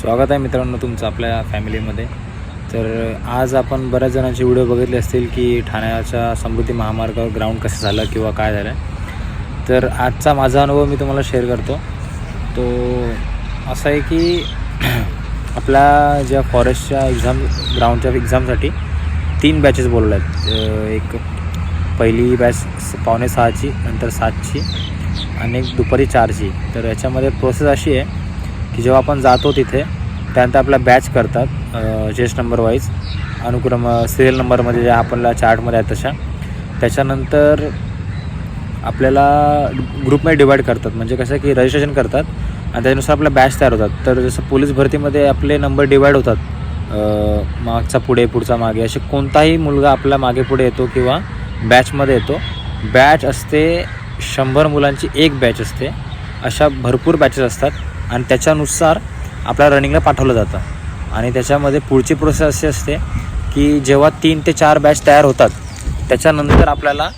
स्वागत आहे मित्रांनो तुमचं आपल्या फॅमिलीमध्ये. तर आज आपण बऱ्याच जणांचे व्हिडिओ बघितले असतील की ठाण्याच्या समृद्धी महामार्गावर ग्राउंड कसं झालं किंवा काय झालं. तर आजचा माझा अनुभव मी तुम्हाला शेअर करतो. तो असा आहे की आपल्या ज्या फॉरेस्टच्या एक्झाम ग्राउंडच्या एक्झामसाठी तीन बॅचेस बोलवल्या आहेत एक पहिली बॅच स- पावणे सहाची नंतर सातची आणि एक दुपारी चारची. तर याच्यामध्ये प्रोसेस अशी आहे की जेव्हा आपण जातो तिथे त्यानंतर आपला बॅच करतात चेस्ट नंबर वाईज अनुक्रम सिरियल नंबरमध्ये ज्या आपल्याला चार्टमध्ये आहेत तशा. त्याच्यानंतर आपल्याला ग्रुपमध्ये डिवाईड करतात. म्हणजे कसं की रजिस्ट्रेशन करतात आणि त्याच्यानुसार आपल्या बॅच तयार होतात. तर जसं पोलीस भरतीमध्ये आपले नंबर डिवाईड होतात मागचा पुढे पुढचा मागे असे कोणताही मुलगा आपला मागे पुढे येतो किंवा बॅचमध्ये येतो. बॅच असते शंभर मुलांची एक बॅच असते. अशा भरपूर बॅचेस असतात. आणि त्याच्यानुसार आपल्या रनिंगला पाठवलं जातं. आणि त्याच्यामध्ये पुढची प्रोसेस अशी असते की जेव्हा तीन ते चार बॅच तयार होतात त्याच्यानंतर आपल्याला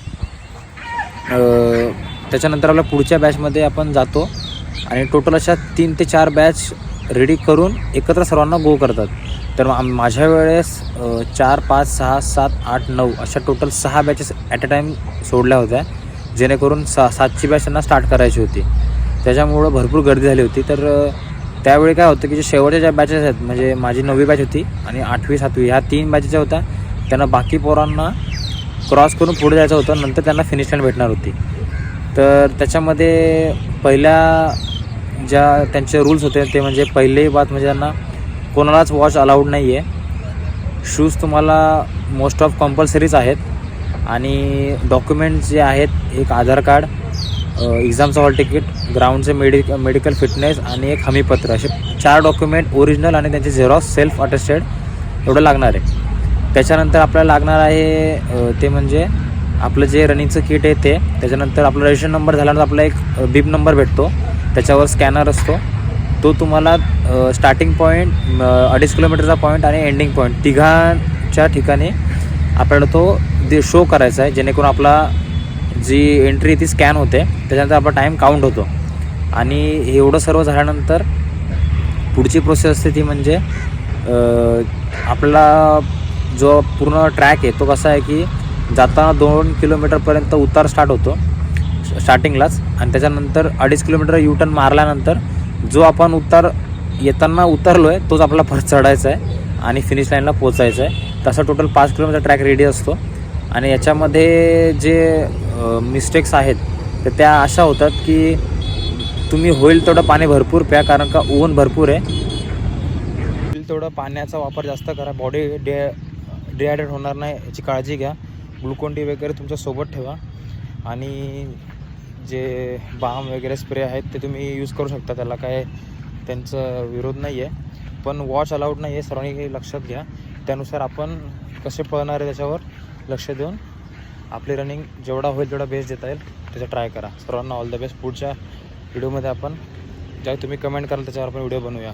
त्याच्यानंतर आपल्या पुढच्या बॅचमध्ये आपण जातो आणि टोटल अशा तीन ते चार बॅच रेडी करून एकत्र सर्वांना गो करतात. तर माझ्या वेळेस चार पाच सहा सात आठ नऊ अशा टोटल सहा बॅचेस ॲट अ टाईम सोडल्या होत्या जेणेकरून सा सातची बॅच त्यांना स्टार्ट करायची होती. त्याच्यामुळं भरपूर गर्दी झाली होती. तर त्यावेळी काय होतं की जे शेवटच्या ज्या बॅचेस आहेत म्हणजे माझी नववी बॅच होती आणि आठवी सातवी ह्या तीन बॅचेस होत्या त्यांना बाकी पोरांना क्रॉस करून पुढे जायचं होतं. नंतर त्यांना फिनिश लाईन भेटणार होती. तर त्याच्यामध्ये पहिल्या ज्या त्यांचे रूल्स होते ते म्हणजे पहिले बात म्हणजे त्यांना कोणालाच वॉच अलाउड नाही आहे शूज तुम्हाला मोस्ट ऑफ कंपल्सरीच आहेत. आणि डॉक्युमेंट्स जे आहेत एक आधार कार्ड एक्झामचं हॉल तिकीट ग्राउंडचे मेडिक मेडिकल फिटनेस आणि एक हमीपत्र. असे चार डॉक्युमेंट ओरिजिनल आणि त्यांचे झेरॉक्स सेल्फ अटेस्टेड एवढं लागणार आहे. त्याच्यानंतर आपल्याला लागणार आहे ते म्हणजे आपलं जे रनिंगचं किट आहे ते. त्याच्यानंतर आपला रजिस्ट्रेशन नंबर झाल्यानंतर आपला एक बीप नंबर भेटतो. त्याच्यावर स्कॅनर असतो. तो तुम्हाला स्टार्टिंग पॉईंट अडीच किलोमीटरचा पॉईंट आणि एंडिंग पॉईंट तिघांच्या ठिकाणी आपल्याला तो दे शो करायचा आहे. जेणेकरून आपला जी एंट्री ती स्कॅन होते त्याच्यानंतर आपला टाईम काउंट होतो. आणि एवढं सर्व झाल्यानंतर पुढची प्रोसेस असते ती म्हणजे आपला जो पूर्ण ट्रॅक आहे तो कसा आहे की जाताना दोन किलोमीटरपर्यंत उतार स्टार्ट होतो स्टार्टिंगलाच आणि त्याच्यानंतर अडीच किलोमीटर यू टर्न मारल्यानंतर जो आपण उतार येताना उतरलो आहे तोच आपला परत चढायचा आहे आणि फिनिश लाईनला पोचायचं आहे. तसा टोटल पाच किलोमीटर ट्रॅक रेडी असतो. आणि याच्यामध्ये जे मिस्टेक्स आहेत तर त्या अशा होतात की तुम्ही होईल तेवढं पाणी भरपूर प्या कारण का ऊन भरपूर आहे. होईल तेवढं पाण्याचा वापर जास्त करा बॉडी डे डिहायड्रेट होणार नाही याची काळजी घ्या. ग्लुकोन डी वगैरे तुमच्यासोबत ठेवा. आणि जे बाम वगैरे स्प्रे आहेत ते तुम्ही यूज करू शकता त्याला काय त्यांचं विरोध नाही आहे पण वॉच अलाउड नाही आहे सर्वांनी लक्षात घ्या. त्यानुसार आपण कसे पळणार आहे त्याच्यावर लक्ष देऊन. आपली रनिंग जेवढा होईल तेवढा बेस्ट देता येईल. त्याचा ट्राय करा. सर्वांना ऑल द बेस्ट पुढच्या व्हिडिओमध्ये आपण ज्या तुम्ही कमेंट कराल त्याच्यावर आपण व्हिडिओ बनवूया.